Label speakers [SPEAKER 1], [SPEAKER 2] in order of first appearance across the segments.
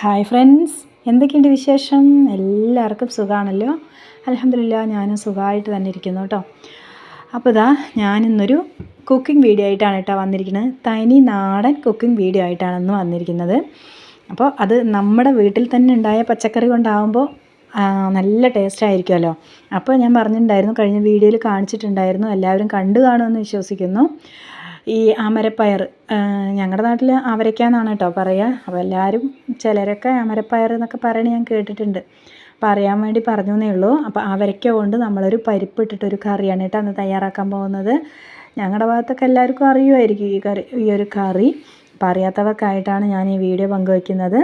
[SPEAKER 1] Hi friends എന്തൊക്കെയുണ്ട് വിശേഷം? എല്ലാവർക്കും സുഖമാണല്ലോ അലഹമില്ല ഞാനും സുഖമായിട്ട് തന്നെ ഇരിക്കുന്നു കേട്ടോ അപ്പോൾ ഇതാ ഞാനിന്നൊരു കുക്കിംഗ് വീഡിയോ ആയിട്ടാണ് കേട്ടോ വന്നിരിക്കുന്നത്. തനി നാടൻ കുക്കിംഗ് വീഡിയോ ആയിട്ടാണ് ഇന്ന് വന്നിരിക്കുന്നത്. അപ്പോൾ അത് നമ്മുടെ വീട്ടിൽ തന്നെ ഉണ്ടായ പച്ചക്കറി കൊണ്ടാകുമ്പോൾ നല്ല ടേസ്റ്റ് ആയിരിക്കുമല്ലോ അപ്പോൾ ഞാൻ പറഞ്ഞിട്ടുണ്ടായിരുന്നു കഴിഞ്ഞ വീഡിയോയിൽ കാണിച്ചിട്ടുണ്ടായിരുന്നു. എല്ലാവരും കണ്ടു കാണുമെന്ന് വിശ്വസിക്കുന്നു. ഈ അമരപ്പയർ ഞങ്ങളുടെ നാട്ടിൽ അവരയ്ക്ക കേട്ടോ പറയുക അപ്പോൾ എല്ലാവരും ചിലരൊക്കെ അമരപ്പയർ എന്നൊക്കെ പറയണ ഞാൻ കേട്ടിട്ടുണ്ട്. പറയാൻ വേണ്ടി പറഞ്ഞു എന്നേ ഉള്ളൂ. അപ്പോൾ അവരയ്ക്ക കൊണ്ട് നമ്മളൊരു പരിപ്പ് ഇട്ടിട്ടൊരു കറിയാണ് കേട്ടോ അന്ന് തയ്യാറാക്കാൻ പോകുന്നത്. ഞങ്ങളുടെ ഭാഗത്തൊക്കെ എല്ലാവർക്കും അറിയുമായിരിക്കും ഈ കറി ഈ ഒരു കറി. അപ്പോൾ അറിയാത്തവർക്കായിട്ടാണ് ഞാൻ ഈ വീഡിയോ പങ്കുവയ്ക്കുന്നത്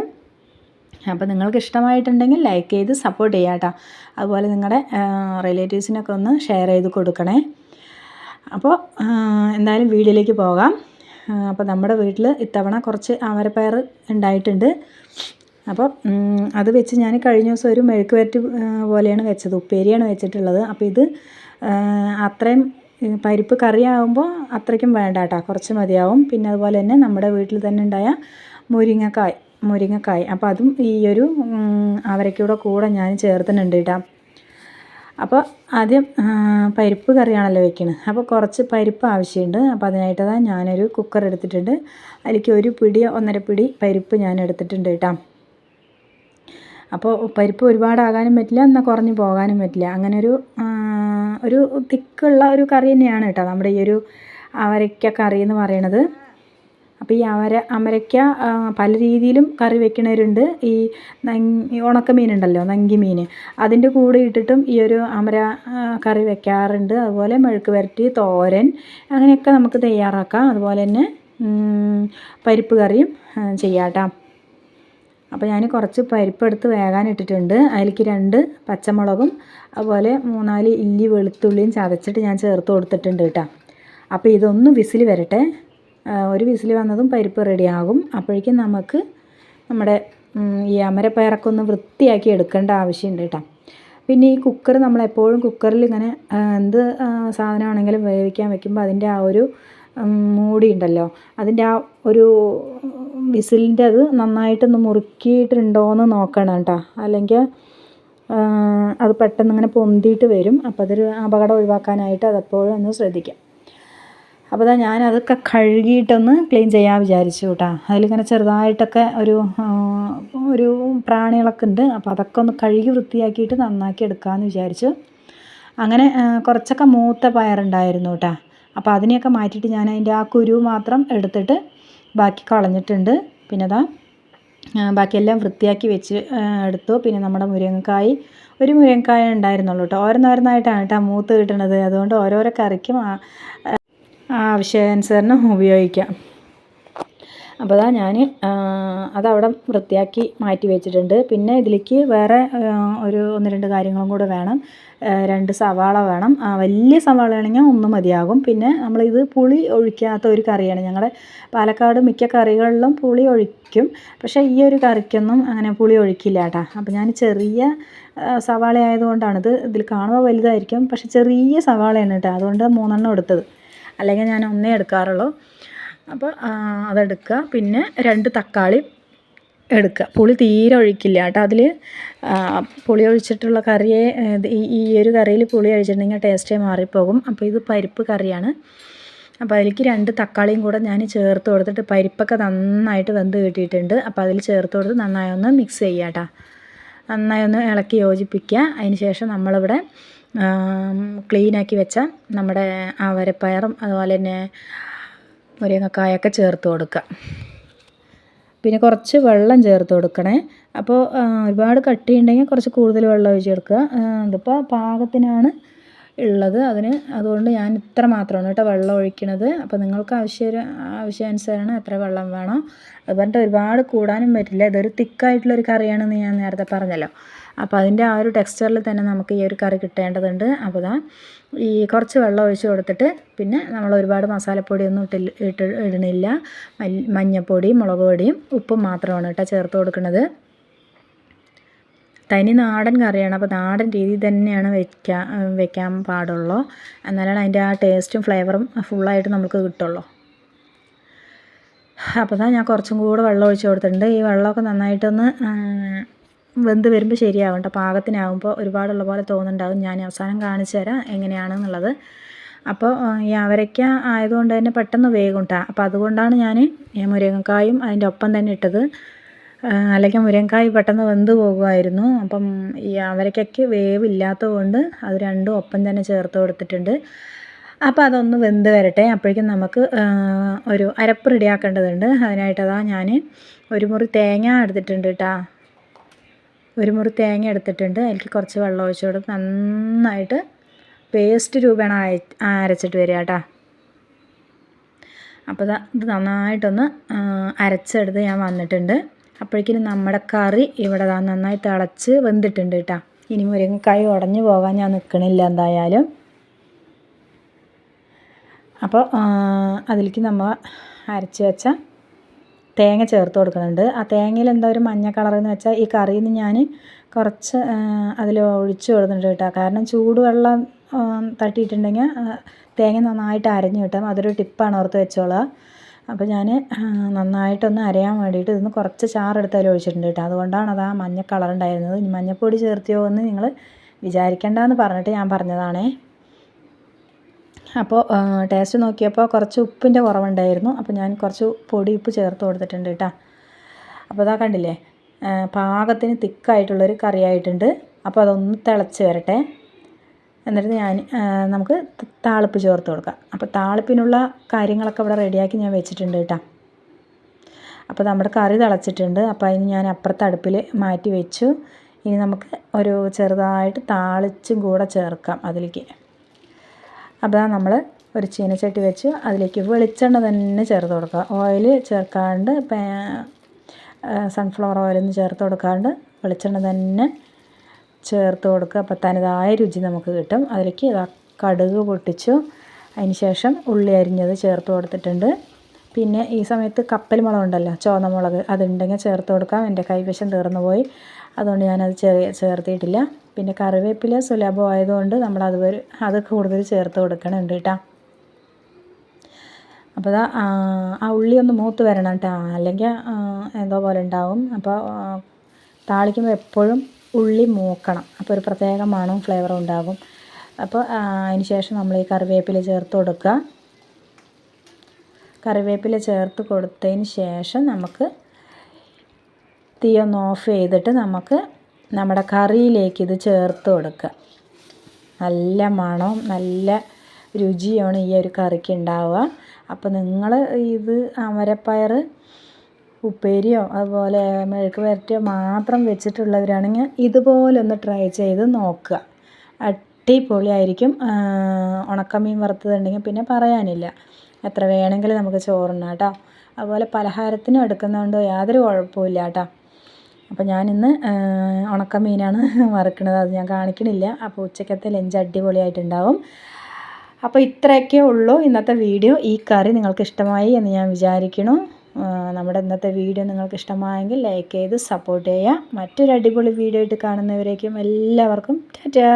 [SPEAKER 1] അപ്പോൾ നിങ്ങൾക്ക് ഇഷ്ടമായിട്ടുണ്ടെങ്കിൽ ലൈക്ക് ചെയ്ത് സപ്പോർട്ട് ചെയ്യാം കേട്ടോ അതുപോലെ നിങ്ങളുടെ റിലേറ്റീവ്സിനൊക്കെ ഒന്ന് ഷെയർ ചെയ്ത് കൊടുക്കണേ. അപ്പോൾ എന്തായാലും വീഡിയോയിലേക്ക് പോകാം. അപ്പോൾ നമ്മുടെ വീട്ടിൽ ഇത്തവണ കുറച്ച് അവരപ്പയർ ഉണ്ടായിട്ടുണ്ട്. അപ്പോൾ അത് വെച്ച് ഞാൻ കഴിഞ്ഞ ദിവസം ഒരു മെഴുക്ക് വരട്ടി പോലെയാണ് വെച്ചത്. ഉപ്പേരിയാണ് വെച്ചിട്ടുള്ളത്. അപ്പോൾ ഇത് അത്രയും പരിപ്പ് കറിയാവുമ്പോൾ അത്രയ്ക്കും വേണ്ട കേട്ടോ. കുറച്ച് മതിയാവും. പിന്നെ അതുപോലെ തന്നെ നമ്മുടെ വീട്ടിൽ തന്നെ ഉണ്ടായ മുരിങ്ങക്കായ് മുരിങ്ങക്കായ്. അപ്പോൾ അതും ഈ ഒരു അവരയ്ക്കൂടെ കൂടെ ഞാൻ ചേർത്തിട്ടുണ്ട് കേട്ടോ. അപ്പോൾ ആദ്യം പരിപ്പ് കറിയാണല്ലോ വെക്കുന്നത് അപ്പോൾ കുറച്ച് പരിപ്പ് ആവശ്യമുണ്ട്. അപ്പോൾ അതിനായിട്ട് ഞാനൊരു കുക്കർ എടുത്തിട്ടുണ്ട്. അതിലേക്ക് ഒരു പിടി ഒന്നര പിടി പരിപ്പ് ഞാൻ എടുത്തിട്ടുണ്ട് കേട്ടോ. അപ്പോൾ പരിപ്പ് ഒരുപാടാകാനും പറ്റില്ല എന്നാൽ കുറഞ്ഞു പോകാനും പറ്റില്ല. അങ്ങനെ ഒരു ഒരു തിക്കുള്ള ഒരു കറി തന്നെയാണ് കേട്ടോ നമ്മുടെ ഈ ഒരു അവരയ്ക്ക കറി എന്ന് പറയണത് അപ്പോൾ ഈ അമര അമരയ്ക്ക പല രീതിയിലും കറി വെക്കണവരുണ്ട്. ഈ ഉണക്ക മീനുണ്ടല്ലോ നങ്കി മീൻ അതിന്റെ കൂടെ ഇട്ടിട്ടും ഈ ഒരു അമര കറി വെക്കാറുണ്ട്. അതുപോലെ മെഴുക്ക് വരട്ടി തോരൻ അങ്ങനെയൊക്കെ നമുക്ക് തയ്യാറാക്കാം. അതുപോലെ തന്നെ പരിപ്പ് കറിയും ചെയ്യാം അപ്പോൾ ഞാൻ കുറച്ച് പരിപ്പ് എടുത്ത് വേകാൻ ഇട്ടിട്ടുണ്ട്. അതിലേക്ക് രണ്ട് പച്ചമുളകും അതുപോലെ മൂന്നാൽ ഇല്ലി വെളുത്തുള്ളിയും ചതച്ചിട്ട് ഞാൻ ചേർത്ത് കൊടുത്തിട്ടുണ്ട് കേട്ടോ. അപ്പോൾ ഇതൊന്ന് വിസിൽ വരട്ടെ. ഒരു വിസിൽ വന്നതും പരിപ്പ് റെഡിയാകും. അപ്പോഴേക്കും നമുക്ക് നമ്മുടെ ഈ അമരപ്പയറൊക്കെ ഒന്ന് വൃത്തിയാക്കി എടുക്കേണ്ട ആവശ്യമുണ്ട് കേട്ടോ. പിന്നെ ഈ കുക്കർ നമ്മളെപ്പോഴും കുക്കറിൽ ഇങ്ങനെ എന്ത് സാധനമാണെങ്കിലും വേവിക്കാൻ വെക്കുമ്പോൾ അതിന്റെ ആ ഒരു മൂടി ഉണ്ടല്ലോ. അതിന്റെ ആ ഒരു വിസിലിന്റെ അത് നന്നായിട്ടൊന്ന് മുറുക്കിയിട്ടുണ്ടോയെന്ന് നോക്കണം കേട്ടോ. അല്ലെങ്കിൽ അത് പെട്ടെന്ന് ഇങ്ങനെ പൊന്തിയിട്ട് വരും. അപ്പോൾ അതൊരു അപകടം ഒഴിവാക്കാനായിട്ട് അതെപ്പോഴും ഒന്ന് ശ്രദ്ധിക്കാം. അപ്പോൾ ഇതാ ഞാൻ അതൊക്കെ കഴുകിയിട്ടൊന്ന് ക്ലീൻ ചെയ്യാൻ വിചാരിച്ചു കേട്ടോ അതിലിങ്ങനെ ചെറുതായിട്ടൊക്കെ ഒരു ഒരു പ്രാണികളൊക്കെ ഉണ്ട്. അപ്പോൾ അതൊക്കെ ഒന്ന് കഴുകി വൃത്തിയാക്കിയിട്ട് നന്നാക്കി എടുക്കാമെന്ന് വിചാരിച്ചു. അങ്ങനെ കുറച്ചൊക്കെ മൂത്ത പയറുണ്ടായിരുന്നു കേട്ടോ അപ്പോൾ അതിനെയൊക്കെ മാറ്റിയിട്ട് ഞാൻ അതിന്റെ ആ കുരു മാത്രം എടുത്തിട്ട് ബാക്കി കളഞ്ഞിട്ടുണ്ട്. പിന്നെ അതാ ബാക്കിയെല്ലാം വൃത്തിയാക്കി വെച്ച് എടുത്തു. പിന്നെ നമ്മുടെ മുരിങ്ങക്കായ് ഒരു മുരിങ്ങക്കായ ഉണ്ടായിരുന്നുള്ളൂ കേട്ടോ ഓരോന്നോരോന്നായിട്ടാണ് കേട്ടോ മൂത്ത് കിട്ടണത്. അതുകൊണ്ട് ഓരോരോ കറിക്കും ആവശ്യാനുസരണം ഉപയോഗിക്കാം. അപ്പോൾ അതാ ഞാൻ അതവിടെ വൃത്തിയാക്കി മാറ്റി വെച്ചിട്ടുണ്ട്. പിന്നെ ഇതിലേക്ക് വേറെ ഒരു ഒന്ന് രണ്ട് കാര്യങ്ങളും കൂടെ വേണം. രണ്ട് സവാള വേണം. വലിയ സവാള ആണെങ്കിൽ ഒന്ന് മതിയാകും. പിന്നെ നമ്മളിത് പുളി ഒഴിക്കാത്ത ഒരു കറിയാണ്. ഞങ്ങളുടെ പാലക്കാട് മിക്ക കറികളിലും പുളി ഒഴിക്കും. പക്ഷേ ഈ ഒരു കറിക്കൊന്നും അങ്ങനെ പുളി ഒഴിക്കില്ല കേട്ടോ. അപ്പോൾ ഞാൻ ചെറിയ സവാള ആയതുകൊണ്ടാണിത് ഇതിൽ കാണുമ്പോൾ വലുതായിരിക്കും. പക്ഷേ ചെറിയ സവാളയാണ് കേട്ടോ. അതുകൊണ്ട് മൂന്നെണ്ണം എടുത്തത്. അല്ലെങ്കിൽ ഞാൻ ഒന്നേ എടുക്കാറുള്ളൂ. അപ്പോൾ അതെടുക്കുക. പിന്നെ രണ്ട് തക്കാളി എടുക്കുക. പുളി തീരെ ഒഴിക്കില്ല കേട്ടോ. അതിൽ പുളി ഒഴിച്ചിട്ടുള്ള കറിയെ ഈ ഒരു കറിയിൽ പുളി ഒഴിച്ചിട്ടുണ്ടെങ്കിൽ ടേസ്റ്റേ മാറിപ്പോകും. അപ്പോൾ ഇത് പരിപ്പ് കറിയാണ്. അപ്പോൾ അതിലേക്ക് രണ്ട് തക്കാളിയും കൂടെ ഞാൻ ചേർത്ത് കൊടുത്തിട്ട് പരിപ്പൊക്കെ നന്നായിട്ട് വെന്ത് കിട്ടിയിട്ടുണ്ട്. അപ്പോൾ അതിൽ ചേർത്ത് കൊടുത്ത് നന്നായി ഒന്ന് മിക്സ് ചെയ്യാം കേട്ടോ. നന്നായി ഒന്ന് ഇളക്കി യോജിപ്പിക്കുക. അതിന് ശേഷം നമ്മളിവിടെ ക്ലീനാക്കി വെച്ച നമ്മുടെ അവരപ്പയറും അതുപോലെ തന്നെ മുരിങ്ങക്കായൊക്കെ ചേർത്ത് കൊടുക്കുക. പിന്നെ കുറച്ച് വെള്ളം ചേർത്ത് കൊടുക്കണേ. അപ്പോൾ ഒരുപാട് കട്ടിയുണ്ടെങ്കിൽ കുറച്ച് കൂടുതൽ വെള്ളം ഒഴിച്ച് കൊടുക്കുക. ഇതിപ്പോൾ പാകത്തിനാണ് ഉള്ളത്. അതിന് അതുകൊണ്ട് ഞാൻ ഇത്ര മാത്രമാണ് കേട്ടോ വെള്ളം ഒഴിക്കണത്. അപ്പോൾ നിങ്ങൾക്ക് ആവശ്യം ആവശ്യാനുസരണം എത്ര വെള്ളം വേണം. അത് പറഞ്ഞിട്ട് ഒരുപാട് കൂടാനും പറ്റില്ല. ഇതൊരു തിക്കായിട്ടുള്ളൊരു കറിയാണെന്ന് ഞാൻ നേരത്തെ പറഞ്ഞല്ലോ. അപ്പോൾ അതിന്റെ ആ ഒരു ടെക്സ്ചറിൽ തന്നെ നമുക്ക് ഈ ഒരു കറി കിട്ടേണ്ടതുണ്ട്. അപ്പോൾ ഇതാ ഈ കുറച്ച് വെള്ളം ഒഴിച്ച് കൊടുത്തിട്ട് പിന്നെ നമ്മൾ ഒരുപാട് മസാലപ്പൊടിയൊന്നും ഇട്ടില്ല ഇട്ട് ഇടണില്ല മഞ്ഞൾപ്പൊടിയും മുളക് പൊടിയും ഉപ്പും മാത്രമാണ് കേട്ടോ ചേർത്ത് കൊടുക്കുന്നത്. തനി നാടൻ കറിയാണ്. അപ്പോൾ നാടൻ രീതി തന്നെയാണ് വെക്കാൻ വെക്കാൻ പാടുള്ളൂ. എന്നാലാണ് അതിന്റെ ആ ടേസ്റ്റും ഫ്ലേവറും ഫുള്ളായിട്ട് നമുക്ക് കിട്ടുള്ളൂ. അപ്പോൾ ഞാൻ കുറച്ചും കൂടെ വെള്ളം ഒഴിച്ച് കൊടുത്തിട്ടുണ്ട്. ഈ വെള്ളമൊക്കെ നന്നായിട്ടൊന്ന് വെന്ത് വരുമ്പോൾ ശരിയാവും കേട്ടോ പാകത്തിനാകുമ്പോൾ ഒരുപാടുള്ള പോലെ തോന്നുന്നുണ്ടാവും. ഞാൻ അവസാനം കാണിച്ചു തരാം എങ്ങനെയാണെന്നുള്ളത്. അപ്പോൾ ഈ അവരയ്ക്ക ആയതുകൊണ്ട് തന്നെ പെട്ടെന്ന് വേഗം അപ്പോൾ അതുകൊണ്ടാണ് ഞാൻ ഈ മുരിങ്ങക്കായും അതിന്റെ ഒപ്പം തന്നെ ഇട്ടത്. അല്ലെങ്കിൽ മുരിങ്ങക്കായ് പെട്ടെന്ന് വെന്ത് പോകുമായിരുന്നു. അപ്പം ഈ അവരയ്ക്കയ്ക്ക് വേവില്ലാത്തത് കൊണ്ട് അത് രണ്ടും ഒപ്പം തന്നെ ചേർത്ത് കൊടുത്തിട്ടുണ്ട്. അപ്പോൾ അതൊന്ന് വെന്ത് വരട്ടെ. അപ്പോഴേക്കും നമുക്ക് ഒരു അരപ്പ് റെഡിയാക്കേണ്ടതുണ്ട്. അതിനായിട്ടതാ ഞാൻ ഒരു മുറി തേങ്ങ എടുത്തിട്ടുണ്ട് കേട്ടോ ഒരു മുറി തേങ്ങ എടുത്തിട്ടുണ്ട്. അതിലേക്ക് കുറച്ച് വെള്ളം ഒഴിച്ച് കൊടുത്ത് നന്നായിട്ട് പേസ്റ്റ് രൂപേണ അരച്ചിട്ട് വരിക കേട്ടോ. അപ്പോൾ ഇത് നന്നായിട്ടൊന്ന് അരച്ചെടുത്ത് ഞാൻ വന്നിട്ടുണ്ട്. അപ്പോഴേക്കും നമ്മുടെ കറി ഇവിടെ നന്നായി തിളച്ച് വെന്തിട്ടുണ്ട് കേട്ടോ. ഇനി മുരിങ്ങക്കായ് ഉടഞ്ഞു പോകാൻ ഞാൻ നിൽക്കണില്ല എന്തായാലും. അപ്പോൾ അതിലേക്ക് നമ്മൾ അരച്ച് വെച്ച തേങ്ങ ചേർത്ത് കൊടുക്കുന്നുണ്ട് ആ തേങ്ങയിൽ എന്താ ഒരു മഞ്ഞ കളർ എന്ന് വെച്ചാൽ ഈ കറിയിൽ നിന്ന് ഞാൻ കുറച്ച് അതിൽ ഒഴിച്ച് കൊടുക്കുന്നുണ്ട് കേട്ടോ. കാരണം ചൂടുവെള്ളം തട്ടിയിട്ടുണ്ടെങ്കിൽ തേങ്ങ നന്നായിട്ട് അരഞ്ഞു കിട്ടും. അതൊരു ടിപ്പാണ് ഓർത്ത് വെച്ചോളാം. അപ്പോൾ ഞാൻ നന്നായിട്ടൊന്ന് അരയാൻ വേണ്ടിയിട്ട് ഇതൊന്ന് കുറച്ച് ചാറെടുത്ത് അതിൽ ഒഴിച്ചിട്ടുണ്ട് കേട്ടോ. അതുകൊണ്ടാണ് അത് ആ മഞ്ഞ കളർ ഉണ്ടായിരുന്നത്. ഇനി മഞ്ഞപ്പൊടി ചേർത്തിയോ എന്ന് നിങ്ങൾ വിചാരിക്കേണ്ടെന്ന് പറഞ്ഞിട്ട് ഞാൻ പറഞ്ഞതാണേ. അപ്പോൾ ടേസ്റ്റ് നോക്കിയപ്പോൾ കുറച്ച് ഉപ്പിന്റെ കുറവുണ്ടായിരുന്നു. അപ്പോൾ ഞാൻ കുറച്ച് പൊടി ഉപ്പ് ചേർത്ത് കൊടുത്തിട്ടുണ്ട് കേട്ടോ. അപ്പോൾ അതാ കണ്ടില്ലേ? പാകത്തിന് തിക്കായിട്ടുള്ളൊരു കറിയായിട്ടുണ്ട്. അപ്പോൾ അതൊന്ന് തിളച്ച് വരട്ടെ. എന്നിട്ട് ഞാൻ നമുക്ക് താളിപ്പ് ചേർത്ത് കൊടുക്കാം. അപ്പോൾ താളിപ്പിനുള്ള കാര്യങ്ങളൊക്കെ ഇവിടെ റെഡിയാക്കി ഞാൻ വെച്ചിട്ടുണ്ട് കേട്ടോ. അപ്പോൾ നമ്മുടെ കറി തിളച്ചിട്ടുണ്ട്. അപ്പോൾ അതിന് ഞാൻ അപ്പുറത്തെ അടുപ്പിൽ മാറ്റി വെച്ചു. ഇനി നമുക്ക് ഒരു ചെറുതായിട്ട് താളിച്ചും കൂടെ ചേർക്കാം അതിലേക്ക്. അപ്പോൾ നമ്മൾ ഒരു ചീനച്ചട്ടി വെച്ച് അതിലേക്ക് വെളിച്ചെണ്ണ തന്നെ ചേർത്ത് കൊടുക്കുക. ഓയിൽ ചേർക്കാണ്ട് സൺഫ്ലവർ ഓയിലൊന്നും ചേർത്ത് കൊടുക്കാണ്ട് വെളിച്ചെണ്ണ തന്നെ ചേർത്ത് കൊടുക്കുക. അപ്പോൾ തനതായ രുചി നമുക്ക് കിട്ടും. അതിലേക്ക് കടുക് പൊട്ടിച്ചു. അതിന് ശേഷം ഉള്ളി അരിഞ്ഞത് ചേർത്ത് കൊടുത്തിട്ടുണ്ട്. പിന്നെ ഈ സമയത്ത് കപ്പൽ മുളക് ഉണ്ടല്ലോ ചുവന്ന മുളക് അതുണ്ടെങ്കിൽ ചേർത്ത് കൊടുക്കാം. എന്റെ കൈവശം തീർന്നു പോയി അതുകൊണ്ട് ഞാനത് ചെറിയ ചേർത്തിയിട്ടില്ല. പിന്നെ കറിവേപ്പില സുലഭമായതുകൊണ്ട് നമ്മൾ അത് അത് കൂടുതൽ ചേർത്ത് കൊടുക്കണുണ്ട് കേട്ടോ അപ്പോൾ ആ ഉള്ളി ഒന്ന് മൂത്ത് വരണം കേട്ടോ അല്ലെങ്കിൽ എന്തോ പോലെ ഉണ്ടാവും. അപ്പോൾ താളിക്കുമ്പോൾ എപ്പോഴും ഉള്ളി മൂക്കണം. അപ്പോൾ ഒരു പ്രത്യേക മണവും ഫ്ലേവറും ഉണ്ടാകും. അപ്പോൾ അതിന് ശേഷം നമ്മൾ ഈ കറിവേപ്പില ചേർത്ത് കൊടുക്കുക. കറിവേപ്പില ചേർത്ത് കൊടുത്തതിന് ശേഷം നമുക്ക് തീ ഒന്ന് ഓഫ് ചെയ്തിട്ട് നമുക്ക് നമ്മുടെ കറിയിലേക്ക് ഇത് ചേർത്ത് കൊടുക്കുക. നല്ല മണവും നല്ല രുചിയാണ് ഈ ഒരു കറിക്ക് ഉണ്ടാവുക. അപ്പോൾ നിങ്ങൾ ഇത് അമരപ്പയർ ഉപ്പേരിയോ അതുപോലെ മെഴുക്ക് വരട്ടിയോ മാത്രം വെച്ചിട്ടുള്ളവരാണെങ്കിൽ ഇതുപോലൊന്ന് ട്രൈ ചെയ്ത് നോക്കുക. അടിപൊളിയായിരിക്കും. ഉണക്കമീൻ വറുത്തതുണ്ടെങ്കിൽ പിന്നെ പറയാനില്ല. എത്ര വേണമെങ്കിലും നമുക്ക് ചോറുണ്ണാം അതുപോലെ പലഹാരത്തിനും എടുക്കുന്നതുകൊണ്ട് യാതൊരു കുഴപ്പമില്ല കേട്ടോ. അപ്പോൾ ഞാനിന്ന് ഉണക്കമീനാണ് വറുക്കണത്. അത് ഞാൻ കാണിക്കണില്ല. അപ്പോൾ ഉച്ചക്കത്തെ ലഞ്ച് അടിപൊളിയായിട്ടുണ്ടാവും. അപ്പോൾ ഇത്രയൊക്കെ ഉള്ളൂ ഇന്നത്തെ വീഡിയോ. ഈ കറി നിങ്ങൾക്ക് ഇഷ്ടമായി എന്ന് ഞാൻ വിചാരിക്കുന്നു നമ്മുടെ ഇന്നത്തെ വീഡിയോ നിങ്ങൾക്ക് ഇഷ്ടമായെങ്കിൽ ലൈക്ക് ചെയ്ത് സപ്പോർട്ട് ചെയ്യുക. മറ്റൊരു അടിപൊളി വീഡിയോ ആയിട്ട് കാണുന്നവരേക്കും എല്ലാവർക്കും ടാറ്റാ!